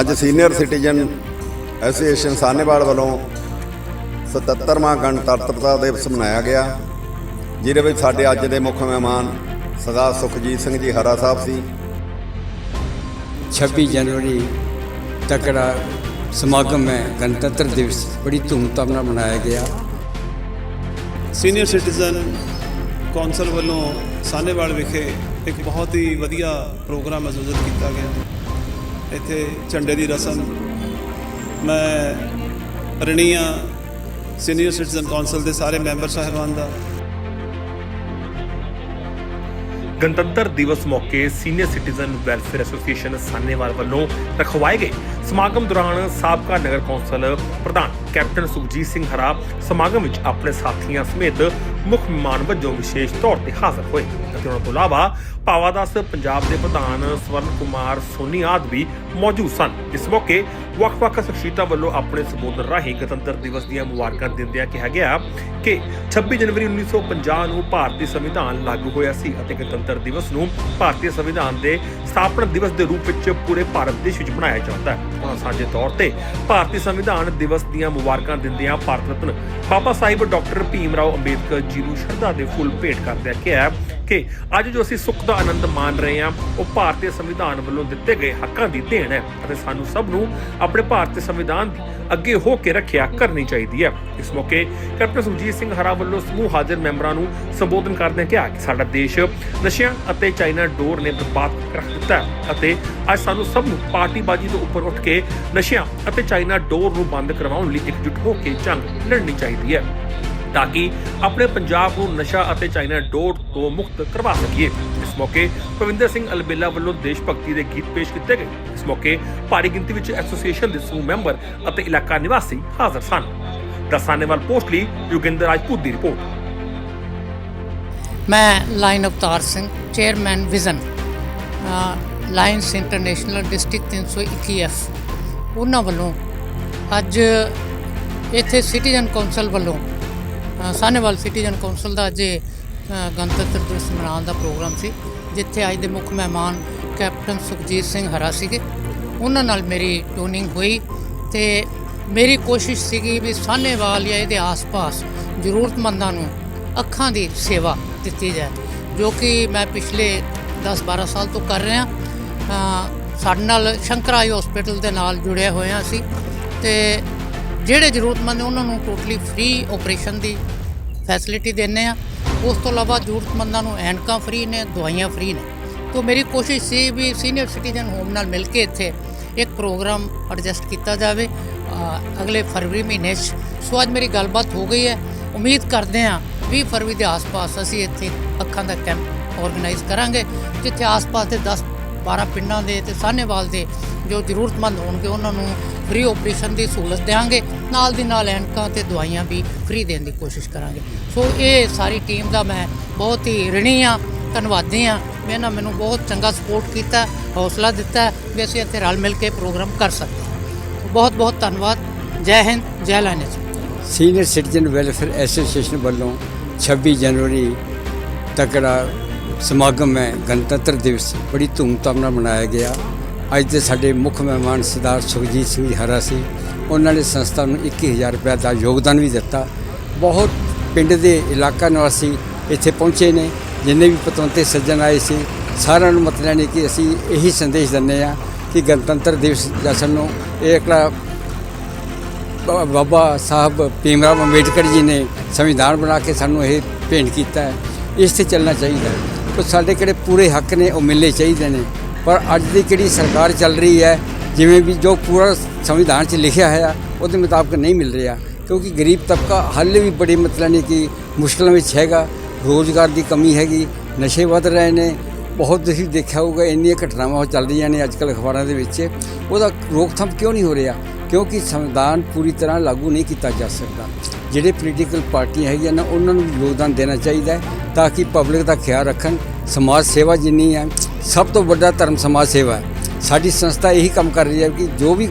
ਅੱਜ senior citizen association Sahnewal ਵੱਲੋਂ 77ਵਾਂ ਗਣਤੰਤਰਤਾ ਦਿਵਸ ਮਨਾਇਆ ਗਿਆ ਜਿਹਦੇ ਵਿੱਚ ਸਾਡੇ ਅੱਜ ਦੇ ਮੁੱਖ ਮਹਿਮਾਨ ਸਰਦਾਰ ਸੁਖਜੀਤ ਸਿੰਘ ਜੀ ਹਰਾ ਸਾਹਿਬ ਸੀ। 26 ਜਨਵਰੀ ਤੱਕ ਦਾ ਸਮਾਗਮ ਹੈ ਗਣਤੰਤਰ ਦਿਵਸ ਬੜੀ ਧੂਮਧਾਮ ਨਾਲ ਮਨਾਇਆ ਗਿਆ। ਸੀਨੀਅਰ ਸਿਟੀਜ਼ਨ ਕੌਂਸਲ ਵੱਲੋਂ ਸਾਨੇਵਾਲ ਵਿਖੇ ਇੱਕ ਬਹੁਤ ਹੀ ਵਧੀਆ ਪ੍ਰੋਗਰਾਮ ਆਯੋਜਿਤ ਕੀਤਾ ਗਿਆ। ਇੱਥੇ ਝੰਡੇ ਦੀ ਰਸਮ। ਮੈਂ ਰਣੀਆ ਸੀਨੀਅਰ ਸਿਟੀਜ਼ਨ ਕੌਂਸਲ ਦੇ ਸਾਰੇ ਮੈਂਬਰ ਸਾਹਿਬਾਨ ਦਾ। ਗਣਤੰਤਰ ਦਿਵਸ ਮੌਕੇ senior citizen welfare association Sahnewal ਵੱਲੋਂ ਰਖਵਾਏ ਗਏ। ਸਮਾਗਮ ਦੌਰਾਨ ਸਾਬਕਾ ਨਗਰ ਕੌਂਸਲ ਪ੍ਰਧਾਨ ਕੈਪਟਨ ਸੁਖਜੀਤ ਸਿੰਘ ਹਰਾ ਸਮਾਗਮ ਵਿੱਚ ਆਪਣੇ ਸਾਥੀਆਂ ਸਮੇਤ ਮੁੱਖ ਮਹਿਮਾਨ ਵਜੋਂ ਵਿਸ਼ੇਸ਼ ਤੌਰ ਤੇ ਹਾਜ਼ਰ ਹੋਏ ਅਤੇ ਉਹਨਾਂ ਤੋਂ ਇਲਾਵਾ ਪਾਵਾਦਾਸ ਪੰਜਾਬ ਦੇ ਪ੍ਰਧਾਨ ਸਵਰਨ ਕੁਮਾਰ ਸੋਨੀ ਆਦਿ ਵੀ ਮੌਜੂਦ ਸਨ। ਇਸ ਮੌਕੇ ਵੱਖ-ਵੱਖ ਸ਼ਖਸੀਅਤਾਂ ਵੱਲੋਂ ਆਪਣੇ ਸੰਬੋਧਨ ਰਾਹੀਂ ਗਣਤੰਤਰ ਦਿਵਸ ਦੀਆਂ ਮੁਬਾਰਕਾਂ ਦਿੰਦਿਆਂ ਕਿਹਾ ਗਿਆ ਕਿ 26 ਜਨਵਰੀ 1950 ਨੂੰ ਭਾਰਤੀ ਸੰਵਿਧਾਨ ਲਾਗੂ ਹੋਇਆ ਸੀ ਅਤੇ ਗਣਤੰਤਰ ਦਿਵਸ ਨੂੰ ਭਾਰਤੀ ਸੰਵਿਧਾਨ ਦੇ ਸਥਾਪਨਾ ਦਿਵਸ ਦੇ ਰੂਪ ਵਿੱਚ ਪੂਰੇ ਭਾਰਤ ਦੇਸ਼ ਵਿੱਚ ਮਨਾਇਆ ਜਾਂਦਾ ਹੈ। ਉਹਨਾਂ ਸਾਂਝੇ ਤੌਰ ਤੇ ਭਾਰਤੀ ਸੰਵਿਧਾਨ ਦਿਵਸ ਦੀਆਂ ਮੁਬਾਰਕਾਂ ਦਿੰਦਿਆਂ ਭਾਰਤ ਰਤਨ ਬਾਬਾ ਸਾਹਿਬ ਡਾਕਟਰ ਭੀਮ ਰਾਓ ਅੰਬੇਦਕਰ ਜੀ ਨੂੰ ਸ਼ਰਧਾ ਦੇ ਫੁੱਲ ਭੇਟ ਕਰਦਿਆਂ ਕਿਹਾ ਕਿ ਅੱਜ ਜੋ ਅਸੀਂ ਸੁੱਖ ਦਾ ਆਨੰਦ ਮਾਣ ਰਹੇ ਹਾਂ, ਉਹ ਭਾਰਤੀ ਸੰਵਿਧਾਨ ਵੱਲੋਂ ਦਿੱਤੇ ਗਏ ਹੱਕਾਂ ਦੀ ਦੇਣ ਹੈ ਅਤੇ ਸਾਨੂੰ ਸਭ ਨੂੰ ਆਪਣੇ ਭਾਰਤੀ ਸੰਵਿਧਾਨ ਦੀ ਅੱਗੇ ਹੋ ਕੇ ਰੱਖਿਆ ਕਰਨੀ ਚਾਹੀਦੀ ਹੈ। ਇਸ ਮੌਕੇ ਕੈਪਟਨ ਸੁਖਜੀਤ ਸਿੰਘ ਹਰਾ ਵੱਲੋਂ ਸਮੂਹ ਹਾਜ਼ਰ ਮੈਂਬਰਾਂ ਨੂੰ ਸੰਬੋਧਨ ਕਰਦਿਆਂ ਕਿਹਾ ਕਿ ਸਾਡਾ ਦੇਸ਼ ਨਸ਼ਿਆਂ ਅਤੇ ਚਾਈਨਾ ਡੋਰ ਨੇ ਬਰਬਾਦ ਰੱਖ ਦਿੱਤਾ ਅਤੇ ਅੱਜ ਸਾਨੂੰ ਸਭ ਨੂੰ ਪਾਰਟੀਬਾਜ਼ੀ ਤੋਂ ਉੱਪਰ ਉੱਠ ਕੇ ਨਸ਼ਿਆਂ ਅਤੇ ਚਾਈਨਾ ਡੋਰ ਨੂੰ ਬੰਦ ਕਰਵਾਉਣ ਲਈ ਇਕਜੁੱਟ ਹੋ ਕੇ ਜੰਗ ਲੜਨੀ ਚਾਹੀਦੀ ਹੈ। ਤਾਂ ਕਿ ਆਪਣੇ ਪੰਜਾਬ ਨੂੰ ਨਸ਼ਾ ਅਤੇ ਚਾਈਨਾ ਡੋਰ ਤੋਂ ਮੁਕਤ ਕਰਵਾ ਸਕੀਏ। ਇਸ ਮੌਕੇ ਭਵਿੰਦਰ ਸਿੰਘ ਅਲਬੇਲਾ ਵੱਲੋਂ ਦੇਸ਼ ਭਗਤੀ ਦੇ ਗੀਤ ਪੇਸ਼ ਕੀਤੇ ਗਏ। ਇਸ ਮੌਕੇ ਭਾਰੀ ਗਿਣਤੀ ਵਿੱਚ ਐਸੋਸੀਏਸ਼ਨ ਦੇ ਸਮੂਹ ਮੈਂਬਰ ਅਤੇ ਇਲਾਕਾ ਨਿਵਾਸੀ ਹਾਜ਼ਰ ਸਨ। ਦਸਾਨੇਵਾਲ ਪੋਸਟ ਲਈ ਯੋਗਿੰਦਰ ਰਾਜਪੂਤ ਦੀ ਰਿਪੋਰਟ। ਮੈਂ lion Avtar Singh, chairman vision lions international district 321 F. ਉਹਨਾਂ ਵੱਲੋਂ ਅੱਜ ਇੱਥੇ ਸਿਟੀਜ਼ਨ ਕੌਂਸਲ ਵੱਲੋਂ ਸਾਨੇਵਾਲ ਸਿਟੀਜ਼ਨ ਕੌਂਸਲ ਦਾ ਅੱਜ ਗਣਤੰਤਰ ਦਿਵਸ ਮਨਾਉਣ ਦਾ ਪ੍ਰੋਗਰਾਮ ਸੀ, ਜਿੱਥੇ ਅੱਜ ਦੇ ਮੁੱਖ ਮਹਿਮਾਨ ਕੈਪਟਨ ਸੁਖਜੀਤ ਸਿੰਘ ਹਰਾ ਸੀਗੇ। ਉਹਨਾਂ ਨਾਲ ਮੇਰੀ ਟੋਨਿੰਗ ਹੋਈ ਤੇ ਮੇਰੀ ਕੋਸ਼ਿਸ਼ ਸੀਗੀ ਵੀ ਸਾਨੇਵਾਲ ਜਾਂ ਇਹਦੇ ਆਸ-ਪਾਸ ਜ਼ਰੂਰਤਮੰਦਾਂ ਨੂੰ ਅੱਖਾਂ ਦੀ ਸੇਵਾ ਦਿੱਤੀ ਜਾਏ, ਜੋ ਕਿ ਮੈਂ ਪਿਛਲੇ 10-12 ਸਾਲ ਤੋਂ ਕਰ ਰਿਹਾ। ਸਾਡੇ ਨਾਲ ਸ਼ੰਕਰਾਈ ਹਸਪੀਟਲ ਦੇ ਨਾਲ ਜੁੜਿਆ ਹੋਇਆ ਸੀ ਤੇ ਜਿਹੜੇ ਜ਼ਰੂਰਤਮੰਦ ਨੇ ਉਹਨਾਂ ਨੂੰ ਟੋਟਲੀ ਫ੍ਰੀ ਆਪਰੇਸ਼ਨ ਦੀ ਫੈਸਿਲਿਟੀ ਦਿੰਨੇ ਆ ਉਸ ਤੋਂ ਇਲਾਵਾ ਜ਼ਰੂਰਤਮੰਦਾਂ ਨੂੰ ਐਨਕਾਂ ਫ੍ਰੀ ਨੇ, ਦਵਾਈਆਂ ਫ੍ਰੀ ਨੇ। ਤੋਂ ਮੇਰੀ ਕੋਸ਼ਿਸ਼ ਸੀ ਵੀ ਸੀਨੀਅਰ ਸਿਟੀਜ਼ਨ ਹੋਮ ਨਾਲ ਮਿਲ ਕੇ ਇੱਥੇ ਇੱਕ ਪ੍ਰੋਗਰਾਮ ਐਡਜਸਟ ਕੀਤਾ ਜਾਵੇ ਅਗਲੇ ਫਰਵਰੀ ਮਹੀਨੇ 'ਚ। ਸੋ ਅੱਜ ਮੇਰੀ ਗੱਲਬਾਤ ਹੋ ਗਈ ਹੈ। ਉਮੀਦ ਕਰਦੇ ਹਾਂ 20 ਫਰਵਰੀ ਦੇ ਆਸ-ਪਾਸ ਅਸੀਂ ਇੱਥੇ ਅੱਖਾਂ ਦਾ ਕੈਂਪ ਆਰਗੇਨਾਈਜ਼ ਕਰਾਂਗੇ, ਜਿੱਥੇ ਆਸ-ਪਾਸ ਦੇ 10 12 ਪਿੰਡਾਂ ਦੇ ਤੇ ਸਾਹਨੇਵਾਲ ਦੇ ਜੋ ਜ਼ਰੂਰਤਮੰਦ ਹੋਣਗੇ, ਉਹਨਾਂ ਨੂੰ ਫ੍ਰੀ ਆਪਰੇਸ਼ਨ ਦੀ ਸਹੂਲਤ ਦੇਵਾਂਗੇ ਨਾਲ ਦੀ ਨਾਲ ਐਨਕਾਂ ਤੇ ਦਵਾਈਆਂ ਵੀ ਫ੍ਰੀ ਦੇਣ ਦੀ ਕੋਸ਼ਿਸ਼ ਕਰਾਂਗੇ। ਸੋ ਇਹ ਸਾਰੀ ਟੀਮ ਦਾ ਮੈਂ ਬਹੁਤ ਹੀ ਰਿਣੀ ਆ ਧੰਨਵਾਦੀ ਆ ਇਹਨਾਂ ਮੈਨੂੰ ਬਹੁਤ ਚੰਗਾ ਸਪੋਰਟ ਕੀਤਾ, ਹੌਸਲਾ ਦਿੱਤਾ ਵੀ ਅਸੀਂ ਇੱਥੇ ਰਲ ਮਿਲ ਕੇ ਪ੍ਰੋਗਰਾਮ ਕਰ ਸਕਦੇ ਹਾਂ। ਬਹੁਤ ਬਹੁਤ ਧੰਨਵਾਦ। ਜੈ ਹਿੰਦ, ਜੈ lions senior citizen welfare association ਵੱਲੋਂ 26 ਜਨਵਰੀ ਤੱਕ ਸਮਾਗਮ ਹੈ ਗਣਤੰਤਰ ਦਿਵਸ। ਬੜੀ ਧੂਮਧਾਮ ਨਾਲ ਮਨਾਇਆ ਗਿਆ। ਅੱਜ ਦੇ ਸਾਡੇ ਮੁੱਖ ਮਹਿਮਾਨ ਸਰਦਾਰ ਸੁਖਜੀਤ ਸਿੰਘ ਹਰਾ ਸੀ। ਉਹਨਾਂ ਨੇ ਸੰਸਥਾ ਨੂੰ 21000 ਰੁਪਏ ਦਾ ਯੋਗਦਾਨ ਵੀ ਦਿੱਤਾ। ਬਹੁਤ ਪਿੰਡ ਦੇ ਇਲਾਕਾ ਨਿਵਾਸੀ ਇੱਥੇ ਪਹੁੰਚੇ ਨੇ। ਜਿੰਨੇ ਵੀ ਪਤਵੰਤੇ ਸੱਜਣ ਆਏ ਸੀ, ਸਾਰਿਆਂ ਨੂੰ ਮਤਲਬ ਨਹੀਂ ਕਿ ਅਸੀਂ ਇਹੀ ਸੰਦੇਸ਼ ਦਿੰਦੇ ਆ ਕਿ ਗਣਤੰਤਰ ਦਿਵਸ ਜਸ਼ਨ ਨੂੰ ਇਹ ਇੱਕ ਬਾਬਾ ਸਾਹਿਬ ਭੀਮ ਰਾਓ ਅੰਬੇਡਕਰ ਜੀ ਨੇ ਸੰਵਿਧਾਨ ਬਣਾ ਕੇ ਸਾਨੂੰ ਇਹ ਭੇਂਟ ਕੀਤਾ ਹੈ। ਇਸ ਤੇ ਚੱਲਣਾ ਚਾਹੀਦਾ ਹੈ। ਸਾਡੇ ਕਿਹੜੇ ਪੂਰੇ ਹੱਕ ਨੇ, ਉਹ ਮਿਲਣੇ ਚਾਹੀਦੇ ਨੇ। ਪਰ ਅੱਜ ਦੀ ਕਿਹੜੀ ਸਰਕਾਰ ਚੱਲ ਰਹੀ ਹੈ, ਜਿਵੇਂ ਵੀ ਜੋ ਪੂਰਾ ਸੰਵਿਧਾਨ 'ਚ ਲਿਖਿਆ ਹੈ ਉਹਦੇ ਮੁਤਾਬਕ ਨਹੀਂ ਮਿਲ ਰਿਹਾ। ਕਿਉਂਕਿ ਗਰੀਬ ਤਬਕਾ ਹਾਲੇ ਵੀ ਬੜੇ ਮਤਲਬ ਨੇ ਕਿ ਮੁਸ਼ਕਲਾਂ ਵਿੱਚ ਹੈਗਾ। ਰੋਜ਼ਗਾਰ ਦੀ ਕਮੀ ਹੈਗੀ, ਨਸ਼ੇ ਵੱਧ ਰਹੇ ਨੇ। ਬਹੁਤ ਤੁਸੀਂ ਦੇਖਿਆ ਹੋਊਗਾ, ਇੰਨੀਆਂ ਘਟਨਾਵਾਂ ਚੱਲ ਰਹੀਆਂ ਨੇ ਅੱਜ ਕੱਲ੍ਹ ਅਖਬਾਰਾਂ ਦੇ ਵਿੱਚ। ਉਹਦਾ ਰੋਕਥਾਮ ਕਿਉਂ ਨਹੀਂ ਹੋ ਰਿਹਾ? ਕਿਉਂਕਿ ਸੰਵਿਧਾਨ ਪੂਰੀ ਤਰ੍ਹਾਂ ਲਾਗੂ ਨਹੀਂ ਕੀਤਾ ਜਾ ਸਕਦਾ। ਜਿਹੜੇ ਪੋਲੀਟੀਕਲ ਪਾਰਟੀਆਂ ਹੈਗੀਆਂ ਨਾ, ਉਹਨਾਂ ਨੂੰ ਯੋਗਦਾਨ ਦੇਣਾ ਚਾਹੀਦਾ ਹੈ। ਤਾਂ ਕਿ ਪਬਲਿਕ ਦਾ ਖਿਆਲ ਰੱਖਣ, ਸਮਾਜ ਸੇਵਾ ਜਿੰਨੀ ਹੈ, ਸਭ ਤੋਂ ਵੱਡਾ ਧਰਮ ਸਮਾਜ ਸੇਵਾ ਹੈ। ਸਾਡੀ ਸੰਸਥਾ ਇਹੀ ਕੰਮ ਕਰ ਰਹੀ ਹੈ ਕਿ ਜੋ ਵੀ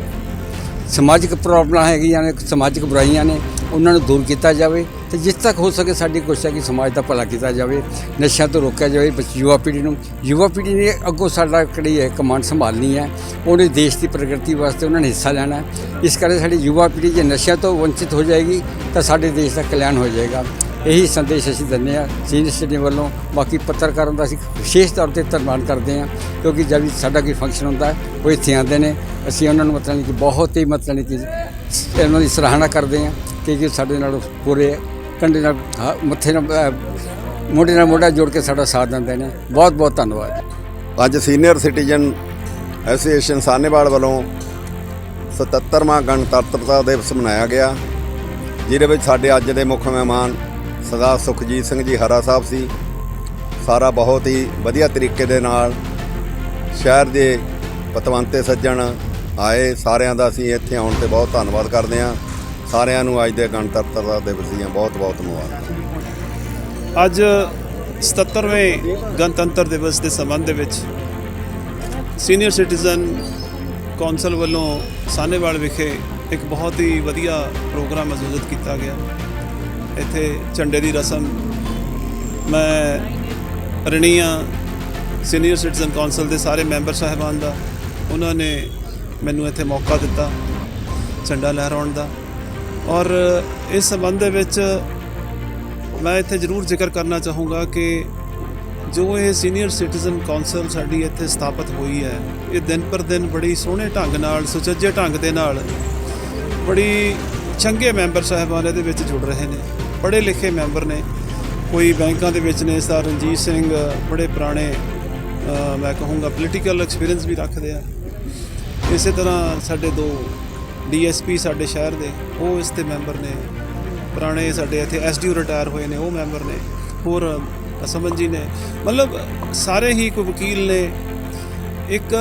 ਸਮਾਜਿਕ ਪ੍ਰੋਬਲਮਾਂ ਹੈਗੀਆਂ ਨੇ, ਸਮਾਜਿਕ ਬੁਰਾਈਆਂ ਨੇ, ਉਹਨਾਂ ਨੂੰ ਦੂਰ ਕੀਤਾ ਜਾਵੇ ਤੇ ਜਿਸ ਤੱਕ ਹੋ ਸਕੇ ਸਾਡੀ ਕੋਸ਼ਿਸ਼ ਹੈ ਕਿ ਸਮਾਜ ਦਾ ਭਲਾ ਕੀਤਾ ਜਾਵੇ, ਨਸ਼ਿਆਂ ਤੋਂ ਰੋਕਿਆ ਜਾਵੇ ਯੁਵਾ ਪੀੜ੍ਹੀ ਨੂੰ। ਯੁਵਾ ਪੀੜ੍ਹੀ ਨੇ ਅੱਗੋਂ ਸਾਡਾ ਕਿਹੜੀ ਹੈ ਕਮਾਂਡ ਸੰਭਾਲਣੀ ਹੈ, ਉਹਨੇ ਦੇਸ਼ ਦੀ ਪ੍ਰਗਤੀ ਵਾਸਤੇ ਉਹਨਾਂ ਨੇ ਹਿੱਸਾ ਲੈਣਾ ਇਸ ਕਰਕੇ ਸਾਡੀ ਯੁਵਾ ਪੀੜ੍ਹੀ ਜੇ ਨਸ਼ਿਆਂ ਤੋਂ ਵੰਚਿਤ ਹੋ ਜਾਏਗੀ, ਤਾਂ ਸਾਡੇ ਦੇਸ਼ ਦਾ ਕਲਿਆਣ ਹੋ ਜਾਏਗਾ। ਇਹੀ ਸੰਦੇਸ਼ ਅਸੀਂ ਦਿੰਦੇ ਹਾਂ ਸੀਨੀਅਰ ਸਿਟੀਜ਼ਨ ਵੱਲੋਂ। ਬਾਕੀ ਪੱਤਰਕਾਰਾਂ ਦਾ ਅਸੀਂ ਵਿਸ਼ੇਸ਼ ਤੌਰ ਤੇ ਧੰਨਵਾਦ ਕਰਦੇ ਹਾਂ, ਕਿਉਂਕਿ ਜਦ ਵੀ ਸਾਡਾ ਕੋਈ ਫੰਕਸ਼ਨ ਹੁੰਦਾ ਹੈ ਉਹ ਇੱਥੇ ਆਉਂਦੇ ਨੇ। ਅਸੀਂ ਉਹਨਾਂ ਨੂੰ ਮਤਲਬ ਕਿ ਬਹੁਤ ਹੀ ਮਤਲਬ ਕਿ ਇਹਨਾਂ ਦੀ ਸਰਾਹਨਾ ਕਰਦੇ ਹਾਂ ਕਿ ਸਾਡੇ ਨਾਲ ਪੂਰੇ ਕੰਡੇ ਨਾਲ ਮੱਥੇ ਨਾਲ ਮੋਢੇ ਨਾਲ ਮੋਢਾ ਜੋੜ ਕੇ ਸਾਡਾ ਸਾਥ ਦਿੰਦੇ ਨੇ। ਬਹੁਤ ਬਹੁਤ ਧੰਨਵਾਦ। ਅੱਜ ਸੀਨੀਅਰ ਸਿਟੀਜ਼ਨ ਐਸੋਸੀਏਸ਼ਨ ਸਾਹਨੇਵਾਲ ਵੱਲੋਂ 77ਵਾਂ ਗਣਤੰਤਰਤਾ ਦਿਵਸ ਮਨਾਇਆ ਗਿਆ, ਜਿਹਦੇ ਵਿੱਚ ਸਾਡੇ ਅੱਜ ਦੇ ਮੁੱਖ ਮਹਿਮਾਨ ਸਰਦਾਰ ਸੁਖਜੀਤ ਸਿੰਘ ਜੀ ਹਰਾ ਸਾਹਿਬ ਸੀ। ਸਾਰਾ ਬਹੁਤ ਹੀ ਵਧੀਆ ਤਰੀਕੇ ਦੇ ਨਾਲ ਸ਼ਹਿਰ ਦੇ ਪਤਵੰਤੇ ਸੱਜਣ ਆਏ। ਸਾਰਿਆਂ ਦਾ ਅਸੀਂ ਇੱਥੇ ਆਉਣ ਤੇ ਬਹੁਤ ਧੰਨਵਾਦ ਕਰਦੇ ਹਾਂ। ਸਾਰਿਆਂ ਨੂੰ ਅੱਜ ਦੇ ਗਣਤੰਤਰਤਾ ਦਿਵਸ ਦੀਆਂ ਬਹੁਤ ਬਹੁਤ ਮੁਬਾਰਕਾਂ। ਅੱਜ 77ਵੇਂ ਗਣਤੰਤਰ ਦਿਵਸ ਦੇ ਸੰਬੰਧ ਦੇ ਵਿੱਚ ਸੀਨੀਅਰ ਸਿਟੀਜ਼ਨ ਕੌਂਸਲ ਵੱਲੋਂ ਸਾਨੇਵਾਲ ਵਿਖੇ ਇੱਕ ਬਹੁਤ ਹੀ ਵਧੀਆ ਪ੍ਰੋਗਰਾਮ ਆਯੋਜਿਤ ਕੀਤਾ ਗਿਆ। ਇੱਥੇ ਝੰਡੇ ਦੀ ਰਸਮ। ਮੈਂ ਰਣੀਆ ਸੀਨੀਅਰ ਸਿਟੀਜ਼ਨ ਕੌਂਸਲ ਦੇ ਸਾਰੇ ਮੈਂਬਰ ਸਾਹਿਬਾਨ ਦਾ, ਉਹਨਾਂ ਨੇ ਮੈਨੂੰ ਇੱਥੇ ਮੌਕਾ ਦਿੱਤਾ ਝੰਡਾ ਲਹਿਰਾਉਣ ਦਾ। ਔਰ ਇਸ ਸੰਬੰਧ ਦੇ ਵਿੱਚ ਮੈਂ ਇੱਥੇ ਜ਼ਰੂਰ ਜ਼ਿਕਰ ਕਰਨਾ ਚਾਹੂੰਗਾ ਕਿ ਜੋ ਇਹ ਸੀਨੀਅਰ ਸਿਟੀਜ਼ਨ ਕੌਂਸਲ ਸਾਡੀ ਇੱਥੇ ਸਥਾਪਿਤ ਹੋਈ ਹੈ, ਇਹ ਦਿਨ ਪਰ ਦਿਨ ਬੜੀ ਸੋਹਣੇ ਢੰਗ ਨਾਲ, ਸੁਚੱਜੇ ਢੰਗ ਦੇ ਨਾਲ ਬੜੀ ਚੰਗੇ ਮੈਂਬਰ ਸਾਹਿਬਾਨ ਇਹਦੇ ਵਿੱਚ ਜੁੜ ਰਹੇ ਨੇ। ਪੜ੍ਹੇ ਲਿਖੇ ਮੈਂਬਰ ਨੇ। ਕੋਈ ਬੈਂਕਾਂ ਦੇ ਵਿੱਚ ਨੇ ਸਰ ਰਣਜੀਤ ਸਿੰਘ, ਬੜੇ ਪੁਰਾਣੇ ਮੈਂ ਕਹੂੰਗਾ ਪੋਲੀਟੀਕਲ ਐਕਸਪੀਰੀਅੰਸ ਵੀ ਰੱਖਦੇ ਆ। ਇਸੇ ਤਰ੍ਹਾਂ ਸਾਡੇ ਦੋ ਡੀਐਸਪੀ ਸਾਡੇ ਸ਼ਹਿਰ ਦੇ, ਉਹ ਇਸ ਤੇ ਮੈਂਬਰ ਨੇ। ਪੁਰਾਣੇ ਸਾਡੇ ਇੱਥੇ ਐਸਡੀਓ ਰਿਟਾਇਰ ਹੋਏ ਨੇ, ਉਹ ਮੈਂਬਰ ਨੇ। ਹੋਰ ਅਸਮਨ ਜੀ ਨੇ। ਮਤਲਬ ਸਾਰੇ ਹੀ ਕੋਈ ਵਕੀਲ ਨੇ। ਇੱਕ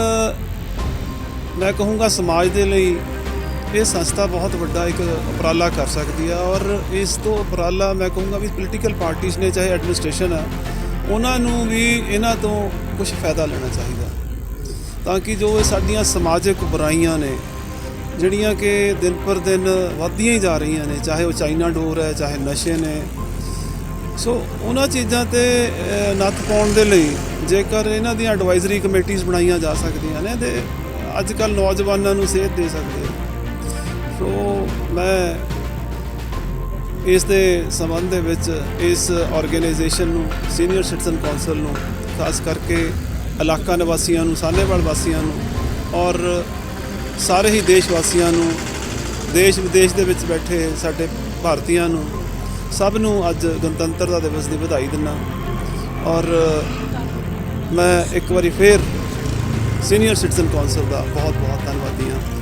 ਮੈਂ ਕਹੂੰਗਾ ਸਮਾਜ ਦੇ ਲਈ ਇਹ ਸੰਸਥਾ ਬਹੁਤ ਵੱਡਾ ਇੱਕ ਉਪਰਾਲਾ ਕਰ ਸਕਦੀ ਆ ਔਰ ਇਸ ਤੋਂ ਉਪਰਾਲਾ ਮੈਂ ਕਹੂੰਗਾ ਵੀ ਪੋਲੀਟੀਕਲ ਪਾਰਟੀਆਂ ਨੇ, ਚਾਹੇ ਐਡਮਿਨਿਸਟ੍ਰੇਸ਼ਨ ਆ, ਉਹਨਾਂ ਨੂੰ ਵੀ ਇਹਨਾਂ ਤੋਂ ਕੁਝ ਫਾਇਦਾ ਲੈਣਾ ਚਾਹੀਦਾ। ਤਾਂ ਕਿ ਜੋ ਇਹ ਸਾਡੀਆਂ ਸਮਾਜਿਕ ਬੁਰਾਈਆਂ ਨੇ, ਜਿਹੜੀਆਂ ਕਿ ਦਿਨ ਪਰ ਦਿਨ ਵੱਧਦੀਆਂ ਹੀ ਜਾ ਰਹੀਆਂ ਨੇ, ਚਾਹੇ ਉਹ ਚਾਈਨਾ ਡੋਰ ਹੈ, ਚਾਹੇ ਨਸ਼ੇ ਨੇ। ਸੋ ਉਹਨਾਂ ਚੀਜ਼ਾਂ ਤੇ ਨੱਥ ਪਾਉਣ ਦੇ ਲਈ ਜੇਕਰ ਇਹਨਾਂ ਦੀਆਂ ਐਡਵਾਈਜ਼ਰੀ ਕਮੇਟੀਆਂ ਬਣਾਈਆਂ ਜਾ ਸਕਦੀਆਂ ਨੇ, ਤੇ ਅੱਜ ਕੱਲ ਨੌਜਵਾਨਾਂ ਨੂੰ ਸੇਧ ਦੇ ਸਕਦੇ ਸੋ ਮੈਂ ਇਸ ਦੇ ਸੰਬੰਧ ਦੇ ਵਿੱਚ ਇਸ ਆਰਗੇਨਾਈਜੇਸ਼ਨ ਨੂੰ ਸੀਨੀਅਰ ਸਿਟੀਜ਼ਨ ਕੌਂਸਲ ਨੂੰ, ਖਾਸ ਕਰਕੇ ਇਲਾਕਾ ਨਿਵਾਸੀਆਂ ਨੂੰ, ਸਾਹਨੇਵਾਲ ਵਾਸੀਆਂ ਨੂੰ ਔਰ ਸਾਰੇ ਹੀ ਦੇਸ਼ ਵਾਸੀਆਂ ਨੂੰ, ਦੇਸ਼ ਵਿਦੇਸ਼ ਦੇ ਵਿੱਚ ਬੈਠੇ ਸਾਡੇ ਭਾਰਤੀਆਂ ਨੂੰ, ਸਭ ਨੂੰ ਅੱਜ ਗਣਤੰਤਰਤਾ ਦਿਵਸ ਦੀ ਵਧਾਈ ਦਿੰਦਾ ਔਰ ਮੈਂ ਇੱਕ ਵਾਰੀ ਫੇਰ ਸੀਨੀਅਰ ਸਿਟੀਜ਼ਨ ਕੌਂਸਲ ਦਾ ਬਹੁਤ ਬਹੁਤ ਧੰਨਵਾਦੀ ਹਾਂ।